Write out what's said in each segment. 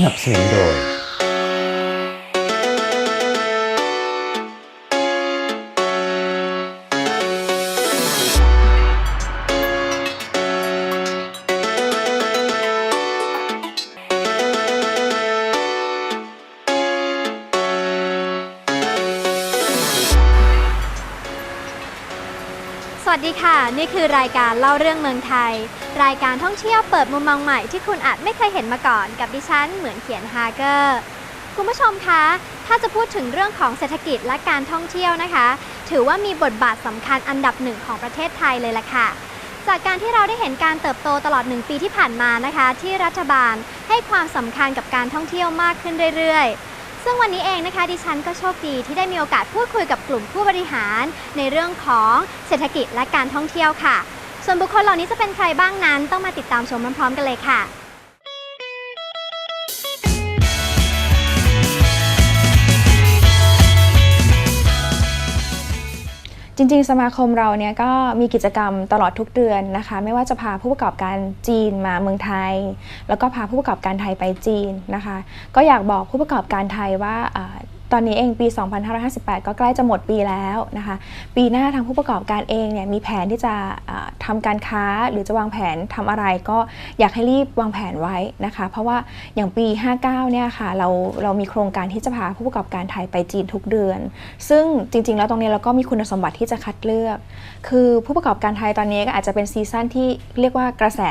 สนับสนุนโดย วัสดีค่ะ นี่คือรายการเล่าเรื่องเมืองไทย รายการท่องเที่ยวเปิดมุมมองใหม่ที่คุณอาจไม่เคยเห็นมาก่อน กับดิฉันเหมือนเขียนฮาเกอร์คุณผู้ชมคะ ถ้าจะพูดถึงเรื่องของเศรษฐกิจและการท่องเที่ยวนะคะ ถือว่ามีบทบาทสำคัญอันดับหนึ่งของประเทศไทยเลยล่ะค่ะ จากการที่เราได้เห็นการเติบโตตลอดหนึ่งปีที่ผ่านมานะคะ ที่รัฐบาลให้ความสำคัญกับการท่องเที่ยวมากขึ้นเรื่อยๆ ซึ่งวันนี้เองนะคะดิฉันก็โชคดีที่ได้มีโอกาสพูดคุยกับกลุ่มผู้บริหาร ในเรื่องของเศรษฐกิจและการท่องเที่ยวค่ะ ส่วนบุคคลเหล่านี้จะเป็นใครบ้างนั้นต้องมาติดตามชมพร้อมๆกันเลยค่ะ จริงๆ สมาคมเราเนี่ยก็มีกิจกรรมตลอดทุกเดือนนะคะ ไม่ว่าจะพาผู้ประกอบการจีนมาเมืองไทย แล้วก็พาผู้ประกอบการไทยไปจีนนะคะ ก็อยากบอกผู้ประกอบการไทยว่าอ่า ตอนนี้เองปี 2558 ก็ใกล้จะหมดปีแล้วนะคะ ปีหน้าทางผู้ประกอบการเองเนี่ยมีแผนที่จะทำาการค้าหรือจะวางแผนทำอะไรก็อยากให้รีบวางแผนไว้นะคะ เพราะว่าอย่างปี 59 เนี่ยค่ะเราเรามีโครงการที่จะพาผู้ประกอบการไทยไปจีนทุกเดือน ซึ่งจริง ๆ แล้วตรงนี้เราก็มีคุณสมบัติที่จะคัดเลือก คือผู้ประกอบการไทยตอนนี้ก็อาจจะเป็นซีซั่นที่เรียกว่ากระแส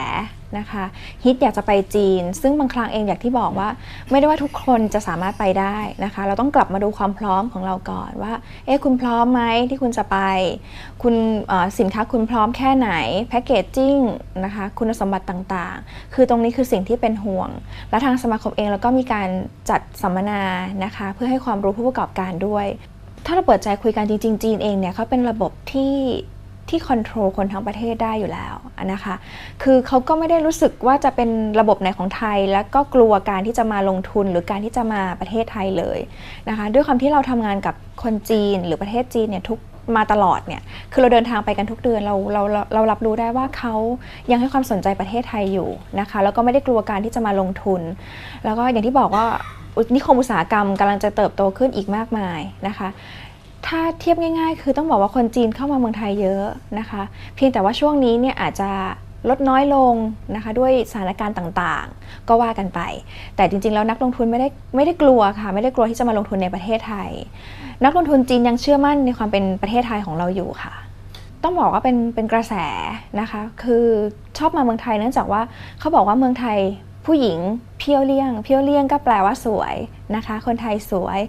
นะคะฮิตอยากจะไปจีน ซึ่งบางครั้งเองอย่างที่บอกว่า ไม่ได้ว่าทุกคนจะสามารถไปได้นะคะ เราต้องกลับมาดูความพร้อมของเราก่อนว่า เอ๊ะคุณพร้อมไหมที่คุณจะไป คุณสินค้าคุณพร้อมแค่ไหนแพคเกจจิ้งนะคะ คุณสมบัติต่างๆ คือตรงนี้คือสิ่งที่เป็นห่วง และทางสมาคมเองเราก็มีการจัดสัมมนานะคะ เพื่อให้ความรู้ผู้ประกอบการด้วย ถ้าเราเปิดใจคุยกันจริงๆจีนเองเนี่ยเขาเป็นระบบที่ ที่คอนโทรลคนทั้งประเทศได้อยู่แล้วนะคะ คือเขาก็ไม่ได้รู้สึกว่าจะเป็นระบบไหนของไทย แล้วก็กลัวการที่จะมาลงทุนหรือการที่จะมาประเทศไทยเลยนะคะ ด้วยความที่เราทำงานกับคนจีนหรือประเทศจีนเนี่ยทุกมาตลอดเนี่ย คือเราเดินทางไปกันทุกเดือนเราเราเราเรารับรู้ได้ว่าเขายังให้ความสนใจประเทศไทยอยู่นะคะ แล้วก็ไม่ได้กลัวการที่จะมาลงทุน แล้วก็อย่างที่บอกว่านิคมอุตสาหกรรมกำลังจะเติบโตขึ้นอีกมากมายนะคะ ถ้าเทียบง่าย ๆ คือต้องบอกว่าคนจีนเข้ามาเมืองไทยเยอะนะคะ เพียงแต่ว่าช่วงนี้เนี่ยอาจจะลดน้อยลงนะคะด้วยสถานการณ์ต่างๆ ก็ว่ากันไป แต่จริงๆ แล้วนักลงทุนไม่ได้ไม่ได้กลัวค่ะไม่ได้กลัวที่จะมาลงทุนในประเทศไทย นักลงทุนจีนยังเชื่อมั่นในความเป็นประเทศไทยของเราอยู่ค่ะ ต้องบอกว่าเป็นเป็นกระแสนะคะ คือชอบมาเมืองไทยเนื่องจากว่าเขาบอกว่าเมืองไทย ผู้หญิงเพียวเลี่ยง เพียวเลี่ยงก็แปลว่าสวยนะคะ คนไทยสวย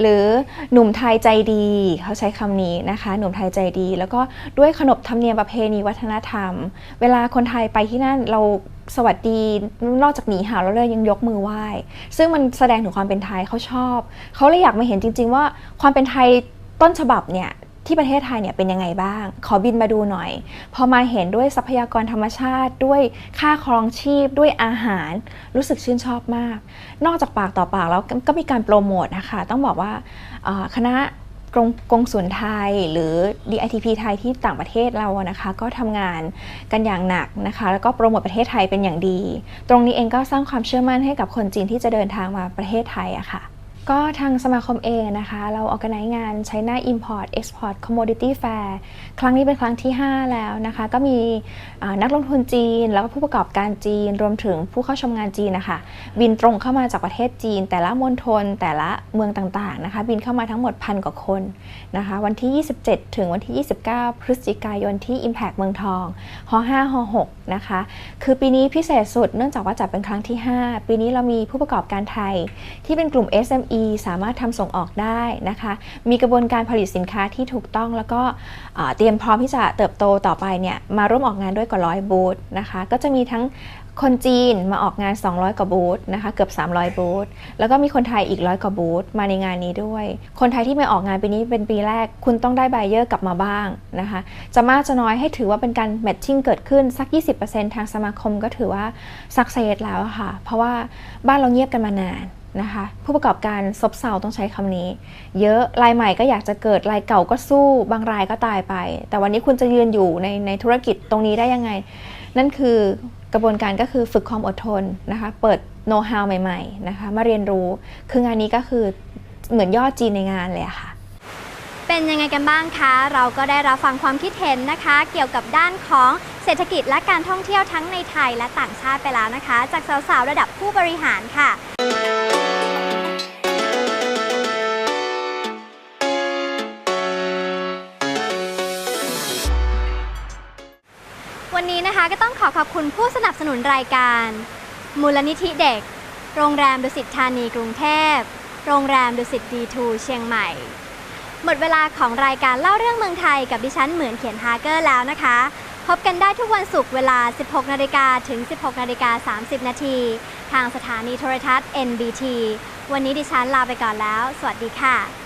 หรือหนุ่มไทยใจดี เขาใช้คำนี้นะคะ หนุ่มไทยใจดี แล้วก็ด้วยขนบธรรมเนียมประเพณีวัฒนธรรม เวลาคนไทยไปที่นั่นเราสวัสดีนอกจากหนีหาวแล้วเลยยังยกมือไหว้ ซึ่งมันแสดงถึงความเป็นไทยเขาชอบ เขาเลยอยากมาเห็นจริง ๆ ว่าความเป็นไทยต้นฉบับเนี่ย ที่ประเทศไทยเนี่ยเป็นยังไงบ้าง ขอบินมาดูหน่อย พอมาเห็นด้วยทรัพยากรธรรมชาติ ด้วยค่าครองชีพ ด้วยอาหาร รู้สึกชื่นชอบมาก นอกจากปากต่อปากแล้วก็มีการโปรโมทนะคะ ต้องบอกว่าคณะกรงกงสุลไทยหรือ DITP ไทยที่ต่างประเทศเรานะคะ ก็ทำงานกันอย่างหนักนะคะ แล้วก็โปรโมทประเทศไทยเป็นอย่างดี ตรงนี้เองก็สร้างความเชื่อมั่นให้กับคนจีนที่จะเดินทางมาประเทศไทยอะค่ะ ก็ทางสมาคมเองนะคะ เราออกไนงาน China Import Export Commodity Fair ครั้งนี้เป็นครั้งที่ 5 แล้วนะคะ ก็มีนักลงทุนจีน แล้วก็ผู้ประกอบการจีน รวมถึงผู้เข้าชมงานจีนนะคะ บินตรงเข้ามาจากประเทศจีน แต่ละมณฑลแต่ละเมืองต่างๆนะคะ บินเข้ามาทั้งหมดพันกว่าคนนะคะ วันที่ 27 ถึงวันที่ 29 พฤศจิกายนที่ Impact เมืองทองฮ5ฮ6นะคะ คือปีนี้พิเศษสุดเนื่องจากว่าจัดเป็นครั้งที่ 5 ปีนี้เรามีผู้ประกอบการไทยที่เป็นกลุ่ม SME สามารถทำส่งออกได้นะคะ มีกระบวนการผลิตสินค้าที่ถูกต้องแล้วก็เตรียมพร้อมที่จะเติบโตต่อไปเนี่ยมาร่วมออกงานด้วยกว่าร้อยบูธนะคะ ก็จะมีทั้งคนจีนมาออกงาน 200 กว่าบูธนะคะเกือบ 300 บูธแล้วก็มีคนไทยอีกร้อยกว่าบูธมาในงานนี้ด้วย คนไทยที่มาออกงานปีนี้เป็นปีแรก คุณต้องได้ไบเออร์กลับมาบ้างนะคะจะมากจะน้อยให้ถือว่าเป็นการแมทชิ่งเกิดขึ้นสัก 20%ทางสมาคมก็ถือว่าสักเซสแล้วค่ะ เพราะว่าบ้านเราเงียบกันมานาน นะคะผู้ประกอบการซบเซาต้องใช้คำนี้ เยอะรายใหม่ก็อยากจะเกิดรายเก่าก็สู้ บางรายก็ตายไป แต่วันนี้คุณจะยืนอยู่ในในธุรกิจตรงนี้ได้ยังไง นั่นคือกระบวนการก็คือฝึกความอดทนนะคะเปิดโน้ตฮาวใหม่ๆนะคะมาเรียนรู้คืองานนี้ก็คือเหมือนยอดจีนในงานเลยค่ะ เป็นยังไงกันบ้างคะ เราก็ได้รับฟังความคิดเห็นนะคะ เกี่ยวกับด้านของเศรษฐกิจและการท่องเที่ยวทั้งในไทยและต่างชาติไปแล้วนะคะ จากสาวๆระดับผู้บริหารค่ะ ก็ต้องขอขอบคุณผู้สนับสนุนรายการ มูลนิธิเด็ก โรงแรมดุสิตธานีกรุงเทพ โรงแรมดุสิตดีทูเชียงใหม่ หมดเวลาของรายการเล่าเรื่องเมืองไทยกับดิฉันเหมือนเขียนฮาเกอร์แล้วนะคะ พบกันได้ทุกวันศุกร์เวลา 16 นาฬิกาถึง 16 นาฬิกา 30 นาทีทางสถานีโทรทัศน์ NBT วันนี้ดิฉันลาไปก่อนแล้ว สวัสดีค่ะ